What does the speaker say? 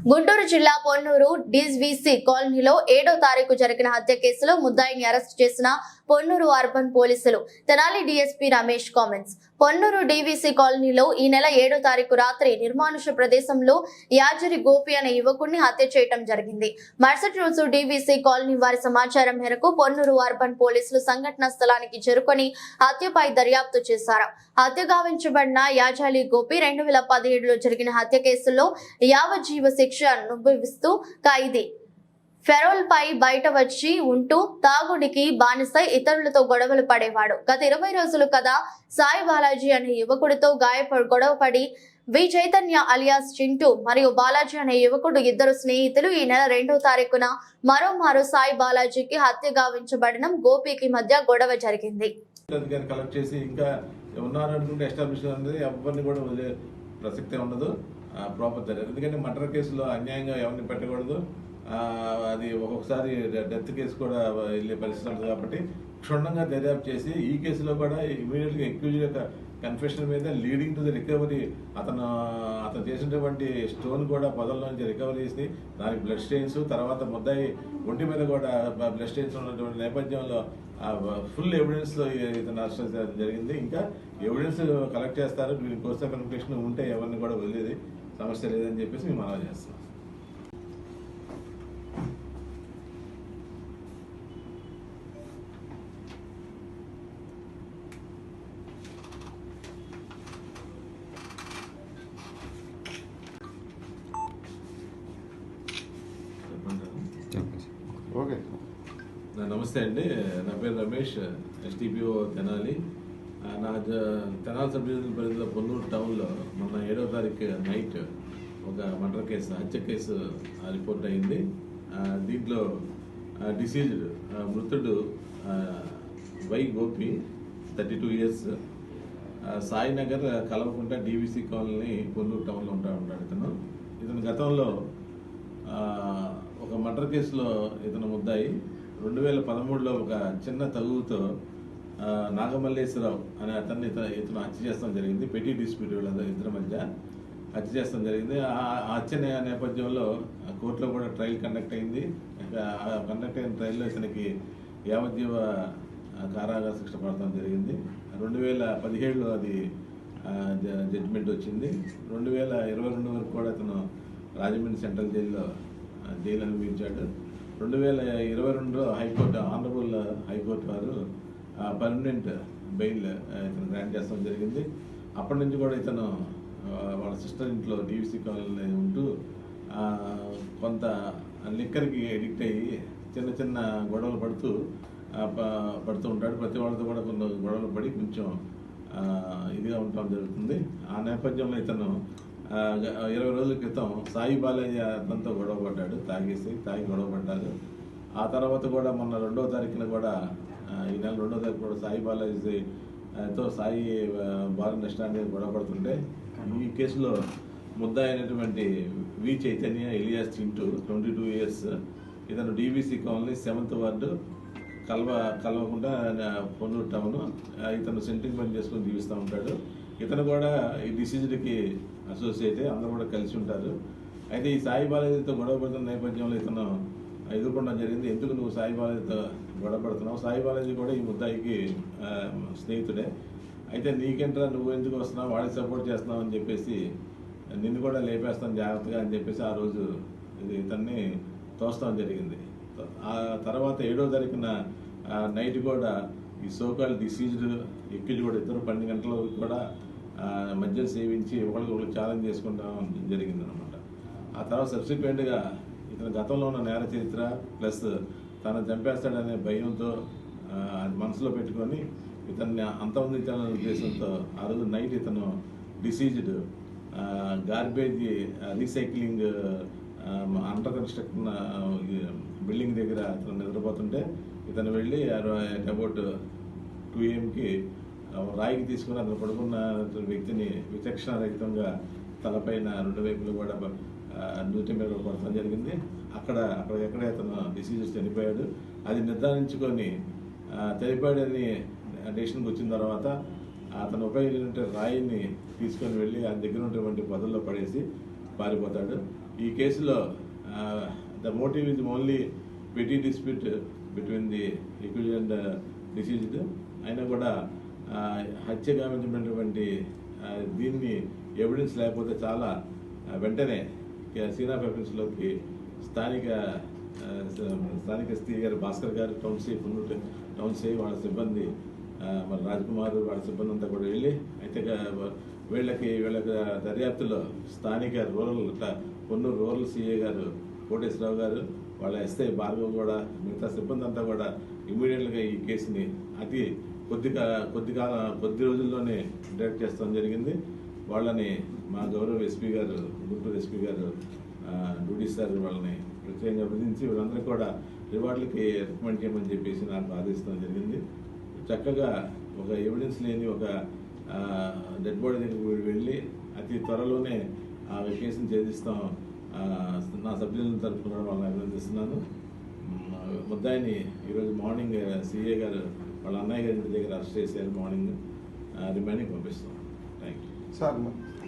గుంటూరు జిల్లా పొన్నూరు డివిసి కాలనీలో ఏడో తారీఖు జరిగిన హత్య కేసులో ముద్దాయిని అరెస్ట్ చేసిన పొన్నూరు అర్బన్ పోలీసులు. Tenali DSP Ramesh comments. Ponnur DVC కాలనీలో ఈ నెల ఏడో తారీఖు రాత్రి నిర్మానుష ప్రదేశంలో యాజరి గోపి అనే యువకుడిని హత్య చేయడం జరిగింది. మరుసటి రోజు డివిసి కాలనీ వారి సమాచారం మేరకు పొన్నూరు అర్బన్ పోలీసులు సంఘటన స్థలానికి చేరుకొని హత్యపై దర్యాప్తు చేశారు. హత్య గావించబడిన యాజాలి గోపి రెండు వేల పదిహేడులో జరిగిన హత్య కేసులో యావజ్జీవ శిక్ష అనుభవిస్తూ ఖైదీ ఫెరోల్ పై బయట వచ్చి ఉంటూ తాగుడికి బానిసై ఇతరులతో గొడవలు పడేవాడు. గత ఇరవై రోజులు కదా సాయి బాలాజీ అనే యువకుడితో గాయపడి గొడవపడి వి చైతన్య అలియాస్ చింటూ మరియు బాలాజీ అనే యువకుడు ఇద్దరు స్నేహితులు ఈ నెల రెండో తారీఖున మరోమారు సాయి బాలాజీకి హత్య గావించబడిన గోపికి మధ్య గొడవ జరిగింది. కలెక్ట్ చేసి ఇంకా ఎస్టాబ్లిష్ అనేది ఎవరిని కూడా వదిలే ప్రసక్తే ఉండదు. ప్రాపర్ ఎందుకంటే మర్డర్ కేసులో అన్యాయంగా ఎవరిని పెట్టకూడదు. అది ఒక్కొక్కసారి డెత్ కేసు కూడా వెళ్ళే పరిస్థితి ఉంటుంది కాబట్టి క్షుణ్ణంగా దర్యాప్తు చేసి ఈ కేసులో కూడా ఇమీడియట్గా ఎక్యూజ్ యొక్క కన్ఫెషన్ మీద లీడింగ్ టు ది రికవరీ అతను అతను చేసినటువంటి స్టోన్ కూడా పొదల్లో నుంచి రికవరీ చేసి దానికి బ్లడ్ స్టెయిన్స్ తర్వాత ముద్దాయి ఒంటి మీద కూడా బ్లడ్ స్టెయిన్స్ ఉన్నటువంటి నేపథ్యంలో ఫుల్ ఎవిడెన్స్లో ఇతను అరెస్ట్ జరిగింది. ఇంకా ఎవిడెన్స్ కలెక్ట్ చేస్తారు. దీనికోసం కన్ఫెషన్ ఉంటే ఎవరిని కూడా వదిలేదు సమస్య లేదని చెప్పేసి మేము మనవి చేస్తున్నాం ఓకే. నా నమస్తే అండి. నా పేరు రమేష్. ఎస్టీపీఓ తెనాలి. నా జ- తెనాలి సబ్ డివిజన్ పరిధిలో పొన్నూరు టౌన్లో మొన్న ఏడవ తారీఖు నైట్ ఒక మర్డర్ కేసు హత్య కేసు రిపోర్ట్ అయింది. దీంట్లో డిసీజ్డ్ మృతుడు Y Gopi thirty two years. Sainagar Kalavakunta DVC colony Ponnur టౌన్లో ఉంటా ఉంటాడు ఇతను. ఇతను గతంలో ఒక మర్డర్ కేసులో ఇతను ముద్దాయి. రెండు వేల పదమూడులో ఒక చిన్న తగువుతో నాగమల్లేశ్వరరావు అనే అతన్ని ఇతను హత్య చేస్తాం జరిగింది. పెట్టి డిస్ప్యూట్ వీళ్ళ ఇద్దరి మధ్య హత్య చేస్తాం జరిగింది. ఆ ఆ హత్య నేపథ్యంలో కోర్టులో కూడా ట్రయల్ కండక్ట్ అయింది. ఆ కండక్ట్ అయిన ట్రయల్లో ఇతనికి యావజ్జీవ ఆ, కారాగార శిక్ష పడతాం జరిగింది. రెండు వేల పదిహేడులో అది జడ్జిమెంట్ వచ్చింది. రెండు వేల ఇరవై రెండు వరకు కూడా అతను రాజమండ్రి సెంట్రల్ జైల్లో జైలు అనుభవించాడు. రెండు వేల ఇరవై రెండులో high court honourable high court వారు పర్మనెంట్ బెయిల్ ఇతను గ్రాంట్ చేస్తాం జరిగింది. అప్పటి నుంచి కూడా ఇతను వాళ్ళ సిస్టర్ ఇంట్లో డీవీసీ కాలనీ ఉంటూ కొంత లిక్కర్కి ఎడిక్ట్ అయ్యి చిన్న చిన్న గొడవలు పడుతూ పడుతూ ఉంటాడు. ప్రతి వాళ్ళతో కూడా కొన్ని గొడవలు పడి కొంచెం ఇదిగా ఉండటం జరుగుతుంది. ఆ నేపథ్యంలో ఇతను ఇరవై రోజుల క్రితం సాయి బాలయ్య అతనితో గొడవ పడ్డాడు తాగేసి తాగి గొడవ పడ్డాడు. ఆ తర్వాత కూడా మొన్న రెండో తారీఖున కూడా ఈ నెల రెండో తారీఖు కూడా సాయి బాలాజీతో సాయి ఆ, బాల నష్టాన్ని గొడవ పడుతుంటే ఈ కేసులో ముద్దా అయినటువంటి V Chaitanya alias Chintu twenty two years ఇతను డీబీసీ కాలనీ సెవెంత్ వార్డు కల్వ కలవకుండా ఆ, పొన్నూరు టౌన్ ఇతను సెంటిల్మెంట్ చేసుకొని జీవిస్తూ ఉంటాడు. ఇతను కూడా ఈ డిసీజ్డ్కి అసోసియేట్ అందరూ కూడా కలిసి ఉంటారు. అయితే ఈ సాయి బాలాజీతో గొడవ పడుతున్న నేపథ్యంలో ఇతను ఎదుర్కొనడం జరిగింది. ఎందుకు నువ్వు సాయి బాలాజీతో గొడవ పడుతున్నావు? సాయి బాలాజీ కూడా ఈ ముద్దాయికి స్నేహితుడే. అయితే నీకేంట్రా నువ్వు ఎందుకు వస్తున్నావు? వాడికి సపోర్ట్ చేస్తున్నావు అని చెప్పేసి నిన్ను కూడా లేపేస్తాను జాగ్రత్తగా అని చెప్పేసి ఆ రోజు ఇది ఇతన్ని తోస్తాం జరిగింది. ఆ తర్వాత ఏడో తారీఖున నైట్ కూడా ఈ సోకాల్ డిసీజ్డ్ ఎక్కిళ్ళు కూడా ఇద్దరు పన్నెండు గంటల కూడా మద్యం సేవించి ఒకరికి ఒకరు ఛాలెంజ్ చేసుకుంటాం జరిగిందనమాట ఆ తర్వాత సబ్సిక్వెంట్గా ఇతను గతంలో ఉన్న నేర చరిత్ర ప్లస్ తను చంపేస్తాడనే భయంతో అది మనసులో పెట్టుకొని ఇతన్ని అంతమందించాలనే ఉద్దేశంతో ఆ రోజు నైట్ ఇతను deceased garbage recycling under construction building దగ్గర అతను నిద్రపోతుంటే ఇతను వెళ్ళి అబౌట్ టూ ఏఎంకి రాయికి తీసుకుని అతను పడుకున్న వ్యక్తిని విచక్షణ రహితంగా తలపైన రెండు వైపులు కూడా నూటి మీద పడటం జరిగింది. అక్కడ అక్కడికక్కడే అతను డిసీజెస్ చనిపోయాడు. అది నిర్ధారించుకొని చనిపోయాడని డెసిషన్కి వచ్చిన తర్వాత అతను ఉపయోగించినటువంటి రాయిని తీసుకొని వెళ్ళి ఆయన దగ్గర ఉన్నటువంటి పొదల్లో పడేసి పారిపోతాడు. ఈ కేసులో the motive is only petty dispute between the liquid and deceased. అయినా కూడా హత్య గావించినటువంటి దీన్ని ఎవిడెన్స్ లేకపోతే చాలా వెంటనే సీనా లోకి స్థానిక స్థానిక స్త్రీ గారు భాస్కర్ గారు town C Ponnur town C వాళ్ళ సిబ్బంది మరి రాజ్కుమార్ వాళ్ళ సిబ్బంది అంతా కూడా వెళ్ళి అయితే వీళ్ళకి వీళ్ళకి దర్యాప్తులో స్థానిక రూరల్ ట- పొన్నూరు రూరల్ సీఏ గారు కోటేశ్వరరావు గారు వాళ్ళ ఎస్ఐ భార్గవ్ కూడా మిగతా సిబ్బంది అంతా కూడా ఇమీడియట్గా ఈ కేసుని అతి కొద్దిగా కొద్దిగా కొద్ది కొద్ది రోజుల్లోనే డైరెక్ట్ చేస్తాం జరిగింది. వాళ్ళని మా గౌరవ ఎస్పీ గారు గుంటూరు ఎస్పీ గారు డ్యూటీ సార్ వాళ్ళని ప్రత్యేకంగా విధించి వీళ్ళందరూ కూడా రివార్డులకి రికమెండ్ చేయమని చెప్పేసి నాకు ఆదేశించడం జరిగింది. చక్కగా ఒక ఎవిడెన్స్ లేని ఒక డెడ్ బాడీ దగ్గరికి వెళ్ళి అతి త్వరలోనే ఆ కేసుని ఛేదిస్తాం. నా సభ్యుల తరఫున వాళ్ళని అభినందిస్తున్నాను. ముద్దాయిని ఈరోజు మార్నింగ్ సిఏ గారు వాళ్ళ అన్నయ్య గారి ఇంటి దగ్గర అరెస్ట్ చేశారు మార్నింగ్ రిమైనింగ్ పంపిస్తాం. Thank you sir